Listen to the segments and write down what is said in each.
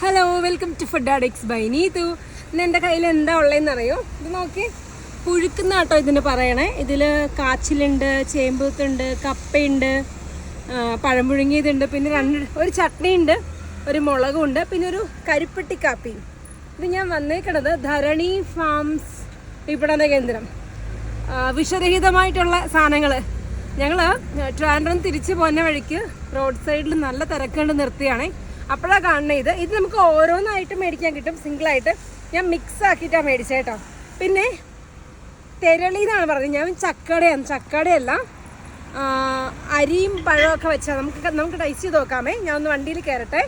Hello welcome to food addicts by Neethu ഇന്ന് എന്റെ കയ്യിൽ എന്താ ഉള്ളതെന്ന് അറിയോ? ഇത് നോക്കി. പുഴുക്കുന്ന കേട്ടോ ഇതിന് പറയണേ. ഇതിൽ കാച്ചിലുണ്ട് ചേമ്പൂത്തുണ്ട് കപ്പയുണ്ട് ആ, പഴം പിന്നെ രണ്ട് ഒരു ചട്നിയുണ്ട് ഒരു മുളകും ഉണ്ട് പിന്നെ ഒരു കരിപ്പെട്ടി കാപ്പി. ഇത് ഞാൻ വന്നേക്കണത് ധരണി ഫാംസ് വിപണന കേന്ദ്രം. വിഷരഹിതമായിട്ടുള്ള സാധനങ്ങൾ ഞങ്ങൾ ട്രാൻഡ്രം തിരിച്ചു പോകുന്ന വഴിക്ക് റോഡ് സൈഡിൽ നല്ല തിരക്കുണ്ട് നിർത്തിയാണ്. അപ്പോഴാണ് കാണുന്നത്. ഇത് ഇത് നമുക്ക് ഓരോന്നായിട്ട് മേടിക്കാൻ കിട്ടും. സിംഗിളായിട്ട്. ഞാൻ മിക്സ് ആക്കിയിട്ടാണ് മേടിച്ചത് കേട്ടോ. പിന്നെ തെരളി എന്നാണ് പറഞ്ഞത്. ഞാൻ ചക്കടയാണ്. ചക്കടയല്ല. അരിയും പഴമൊക്കെ വെച്ചാൽ നമുക്ക് നമുക്ക് ടൈസ് ചെയ്ത് നോക്കാമേ. ഞാൻ ഒന്ന് വണ്ടിയിൽ കയറട്ടെ.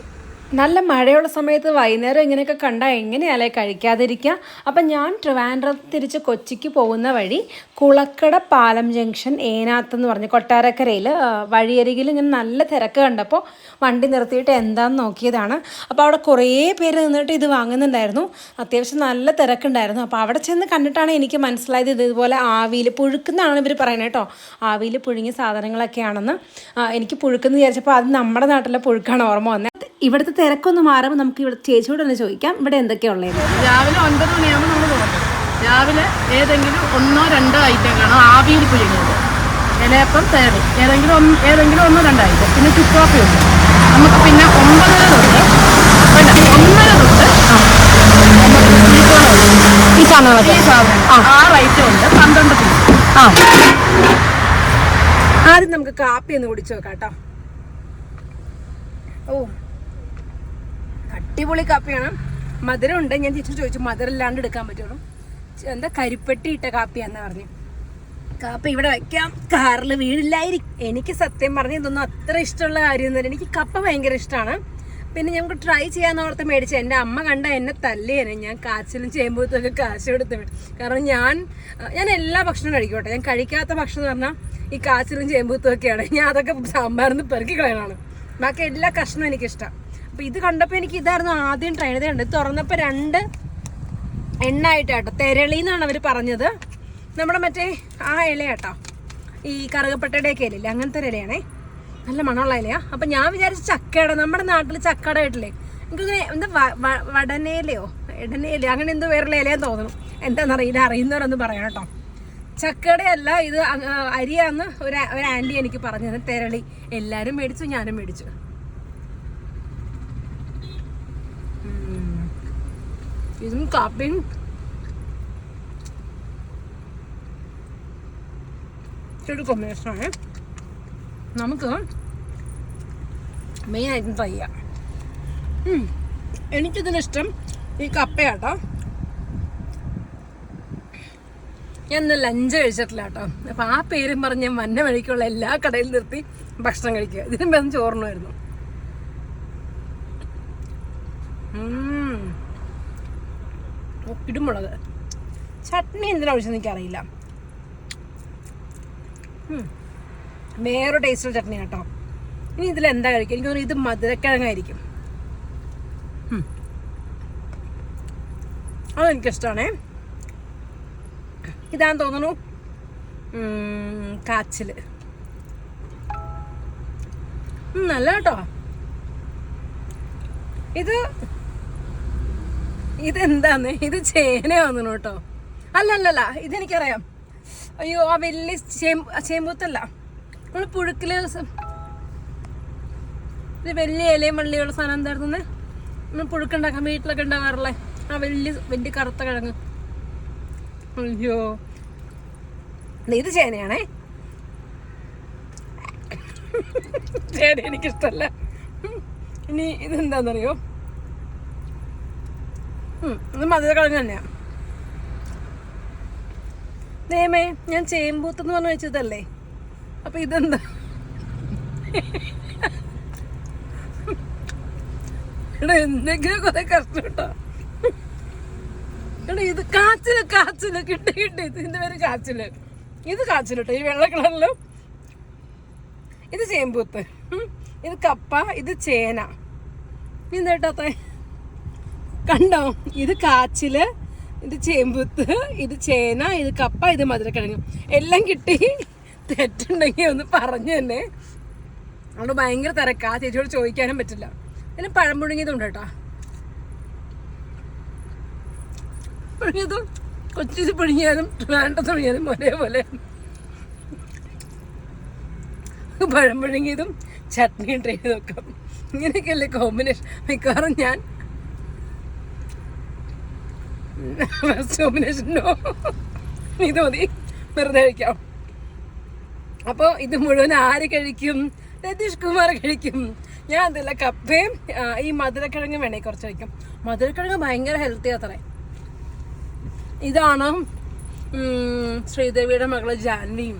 നല്ല മഴയുള്ള സമയത്ത് വൈകുന്നേരം ഇങ്ങനെയൊക്കെ കണ്ടാൽ എങ്ങനെയാലേ കഴിക്കാതിരിക്കുക അപ്പം ഞാൻ ട്രിവാൻഡ്രം തിരിച്ച് കൊച്ചിക്ക് പോകുന്ന വഴി കുളക്കട പാലം ജംഗ്ഷൻ ഏനാത്ത് എന്ന് പറഞ്ഞ് കൊട്ടാരക്കരയിൽ വഴിയരികിൽ ഇങ്ങനെ നല്ല തിരക്ക് കണ്ടപ്പോൾ വണ്ടി നിർത്തിയിട്ട് എന്താന്ന് നോക്കിയതാണ്. അപ്പോൾ അവിടെ കുറേ പേര് നിന്നിട്ട് ഇത് വാങ്ങുന്നുണ്ടായിരുന്നു. അത്യാവശ്യം നല്ല തിരക്കുണ്ടായിരുന്നു. അപ്പോൾ അവിടെ ചെന്ന് കണ്ടിട്ടാണ് എനിക്ക് മനസ്സിലായത് ഇത് ഇതുപോലെ ആവിയിൽ പുഴുക്കുന്നതാണ് ഇവർ പറയുന്നത് കേട്ടോ. ആവിയിൽ പുഴുങ്ങിയ സാധനങ്ങളൊക്കെയാണെന്ന് എനിക്ക് പുഴുക്കെന്ന് വിചാരിച്ചപ്പോൾ അത് നമ്മുടെ നാട്ടിലെ പുഴുക്കാണ് ഓർമ്മ വന്നത് ഇവിടുത്തെ തിരക്കൊന്ന് മാറുമ്പോൾ നമുക്ക് ഇവിടെ ചേച്ചിയോട് ഒന്ന് ചോദിക്കാം. ഇവിടെ എന്തൊക്കെയാണ് ഉള്ളത്? രാവിലെ ഒൻപത് മണിയാകുമ്പോൾ നമ്മൾ തുടങ്ങും രാവിലെ ഏതെങ്കിലും ഒന്നോ രണ്ടോ ഐറ്റം കാണും ആവിയിൽ പുലിങ്ങുന്നത് ഇലയപ്പം തേടി ഏതെങ്കിലും ഒന്ന് ഏതെങ്കിലും ഒന്നോ രണ്ടോ ഐറ്റം. പിന്നെ ചുക്കോപ്പി ഉണ്ട്. നമുക്ക് പിന്നെ ഒമ്പതര തൊട്ട് അല്ല ഒന്നര തൊട്ട് ഈ സാധനങ്ങളൊക്കെ. ആറ് ഐറ്റം ഉണ്ട്. പന്ത്രണ്ട് പീസ് ആ. ആദ്യം നമുക്ക് കാപ്പി ഒന്ന് കുടിച്ചു നോക്കാം കേട്ടോ. ഓ അടിപൊളി കാപ്പിയാണ്. മധുരം ഉണ്ട് ഞാൻ ചേച്ചി ചോദിച്ചു മധുരം ഇല്ലാണ്ട് എടുക്കാൻ പറ്റുള്ളൂ? എന്താ കരിപ്പെട്ടി ഇട്ട കാപ്പിയാന്ന് പറഞ്ഞു. കാപ്പി ഇവിടെ വെക്കാം. കാറിൽ വീടില്ലായിരിക്കും എനിക്ക് സത്യം പറഞ്ഞ് ഇതൊന്നും അത്ര ഇഷ്ടമുള്ള കാര്യമൊന്നുമില്ല. എനിക്ക് കപ്പ ഭയങ്കര ഇഷ്ടമാണ്. പിന്നെ ഞങ്ങൾക്ക് ട്രൈ ചെയ്യാന്ന് ഓർത്ത് മേടിച്ചു. എന്റെ അമ്മ കണ്ട എന്നെ തല്ലിയേനെ. ഞാൻ കാച്ചിലും ചേമ്പൂത്തൊക്കെ കാശ് കൊടുത്ത് കാരണം ഞാൻ ഞാൻ എല്ലാ ഭക്ഷണവും കഴിക്കോട്ടെ. ഞാൻ കഴിക്കാത്ത ഭക്ഷണം എന്ന് പറഞ്ഞാൽ ഈ കാച്ചിലും ചേമ്പൂത്തൊക്കെയാണ് ഞാൻ അതൊക്കെ സാമ്പാറിന്ന് പെറുക്കി കളയണമാണ് ബാക്കി എല്ലാ കഷ്ണവും എനിക്കിഷ്ടം. അപ്പോൾ ഇത് കണ്ടപ്പോൾ എനിക്ക് ഇതായിരുന്നു ആദ്യം ട്രൈ ചെയ്തത് ഇത് തുറന്നപ്പോൾ രണ്ട് എണ്ണായിട്ടാട്ടോ. തെരളി എന്നാണ് അവർ പറഞ്ഞത്. നമ്മുടെ മറ്റേ ആ ഇലയാട്ടോ. ഈ കറുകപ്പട്ടയുടെയൊക്കെ ഇലയില്ല? അങ്ങനത്തെ ഒരു ഇലയാണേ. നല്ല മണമുള്ള ഇലയാ. അപ്പം ഞാൻ വിചാരിച്ച ചക്കയുടെ നമ്മുടെ നാട്ടിൽ ചക്കട ഇട്ടില്ലേ എനിക്കിങ്ങനെ എന്താ വടനേലയോ ഇടനയില അങ്ങനെ എന്തോ വേറെ ഇലയെന്ന് തോന്നുന്നു. എന്താണെന്നറിയില്ല അറിയുന്നവരൊന്ന് പറയാം കേട്ടോ. ചക്കയുടെ അല്ല ഇത് അരിയാന്ന് ഒരു ഒരു ആന്റി എനിക്ക് പറഞ്ഞത് തെരളി. എല്ലാവരും മേടിച്ചു ഞാനും മേടിച്ചു. ഇതും കാപ്പിയും ഒരു കോമ്പിനേഷനാണ് നമുക്ക് മെയിനായിട്ടും ട്രൈ ചെയ്യാം. എനിക്കിതിനിഷ്ടം ഈ കപ്പയാട്ടോ. ഞാൻ ഇന്ന് ലഞ്ച് കഴിച്ചിട്ടില്ല കേട്ടോ. അപ്പം ആ പേരും പറഞ്ഞ് ഞാൻ വന്ന വഴിക്കുള്ള എല്ലാ കടയിൽ നിർത്തി ഭക്ഷണം കഴിക്കുക. ഇതിനും വേണം ചോറിനുമായിരുന്നു ഇടുമുളക്. ചട്നി എന്തിനാ ഒഴിച്ചെന്ന് എനിക്കറിയില്ല. അറിയില്ല വേറെ ടേസ്റ്റുള്ള ചട്നി കേട്ടോ. ഇനി ഇതിൽ എന്താ കഴിക്കുക? എനിക്ക് തോന്നുന്നു ഇത് മധുരക്കിഴങ്ങായിരിക്കും. അതെനിക്കിഷ്ടമാണേ ഇതാന്ന് തോന്നുന്നു. കാച്ചിൽ. നല്ല കേട്ടോ ഇത് ഇതെന്താന്ന്? ഇത് ചേന വന്നു കേട്ടോ. അല്ലല്ലല്ല ഇതെനിക്കറിയാം. അയ്യോ ആ വലിയ ചേമ്പ് ചേമ്പൂത്തല്ല. നമ്മൾ പുഴുക്കിലെ ദിവസം ഇത് വലിയ ഇലയും വള്ളിയുള്ള സാധനം എന്തായിരുന്നു നമ്മൾ പുഴുക്കുണ്ടാക്കാൻ വീട്ടിലൊക്കെ ഉണ്ടാവാറില്ലേ ആ വലിയ വലിയ കറുത്ത കിഴങ്ങ്. അയ്യോ. ഇത് ചേനയാണേ. ചേന എനിക്കിഷ്ടല്ല. ഇനി ഇതെന്താണെന്നറിയോ ഉം, ഇത് മധുരക്കിഴങ്ങ് തന്നെയാ. നേമേ ഞാൻ ചേമ്പൂത്ത് എന്ന് പറഞ്ഞു വെച്ചതല്ലേ? അപ്പൊ ഇതെന്താ? എടാ എന്തെങ്കിലും കുറെ കഷ്ടം കേട്ടോ എടാ ഇത് കാച്ചിൽ കാച്ചിൽ കിട്ടി കിട്ടി. ഇതിന്റെ പേര് കാച്ചിൽ. ഇത് കാച്ചിൽ കേട്ടോ ഈ വെള്ള കളറിലും. ഇത് ചേമ്പൂത്ത്. ഇത് കപ്പ ഇത് ചേന. നീ കേട്ടോ കണ്ടോ? ഇത് കാച്ചിൽ ഇത് ചേമ്പുത്ത് ഇത് ചേന ഇത് കപ്പ ഇത് മധുരക്കിഴങ്ങ്. എല്ലാം കിട്ടി. തെറ്റുണ്ടെങ്കിൽ ഒന്ന് പറഞ്ഞു തന്നെ. അവിടെ ഭയങ്കര തിരക്ക. ആ ചേച്ചിയോട് ചോദിക്കാനും പറ്റില്ല. പിന്നെ പഴം പുഴുങ്ങിയതുണ്ട് കേട്ടോ. പുഴുങ്ങിയതും കൊച്ചിയിൽ പുഴുങ്ങിയാലും വേണ്ട പുഴുങ്ങിയാലും ഒരേപോലെ. പഴം പുഴുങ്ങിയതും ചട്നിയും ട്രൈ ചെയ്ത് നോക്കാം ഇങ്ങനെയൊക്കെയല്ലേ കോമ്പിനേഷൻ മിക്കവാറും ഞാൻ കോമ്പിനേഷനോ ഇത് വെറുതെ കഴിക്കാം അപ്പോൾ ഇത് മുഴുവൻ ആര് കഴിക്കും? രതീഷ് കുമാർ കഴിക്കും. ഞാൻ അതല്ല കപ്പയും ഈ മധുരക്കിഴങ്ങ് വേണേ കുറച്ച് കഴിക്കും. മധുരക്കിഴങ്ങ് ഭയങ്കര ഹെൽത്തി അത്രേ. ഇതാണ് ശ്രീദേവിയുടെ മകൾ ജാൻവിയും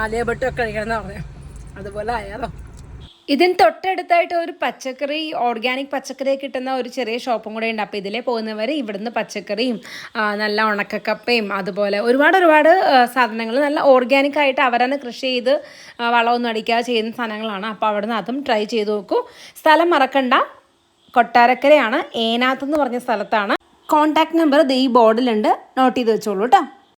ആലിയ ഭട്ടും ഒക്കെ കഴിക്കണം പറഞ്ഞു. അതുപോലെ ആയാലോ. ഇതിന് തൊട്ടടുത്തായിട്ട് ഒരു പച്ചക്കറി ഓർഗാനിക് പച്ചക്കറി കിട്ടുന്ന ഒരു ചെറിയ ഷോപ്പും കൂടെ ഉണ്ട്. അപ്പോൾ ഇതിലെ പോകുന്നവർ ഇവിടുന്ന് പച്ചക്കറിയും നല്ല ഉണക്കക്കപ്പയും അതുപോലെ ഒരുപാട് ഒരുപാട് സാധനങ്ങൾ നല്ല ഓർഗാനിക് ആയിട്ട് അവരെന്നെ കൃഷി ചെയ്ത് വളമൊന്നും അടിക്കാതെ ചെയ്യുന്ന സാധനങ്ങളാണ്. അപ്പോൾ അവിടുന്ന് അതും ട്രൈ ചെയ്ത് നോക്കൂ. സ്ഥലം മറക്കണ്ട. കൊട്ടാരക്കരയാണ്. ഏനാത്ത് എന്ന് പറഞ്ഞ സ്ഥലത്താണ്. കോൺടാക്ട് നമ്പർ ഈ ബോർഡിലുണ്ട് നോട്ട് ചെയ്ത് വെച്ചോളൂ കേട്ടോ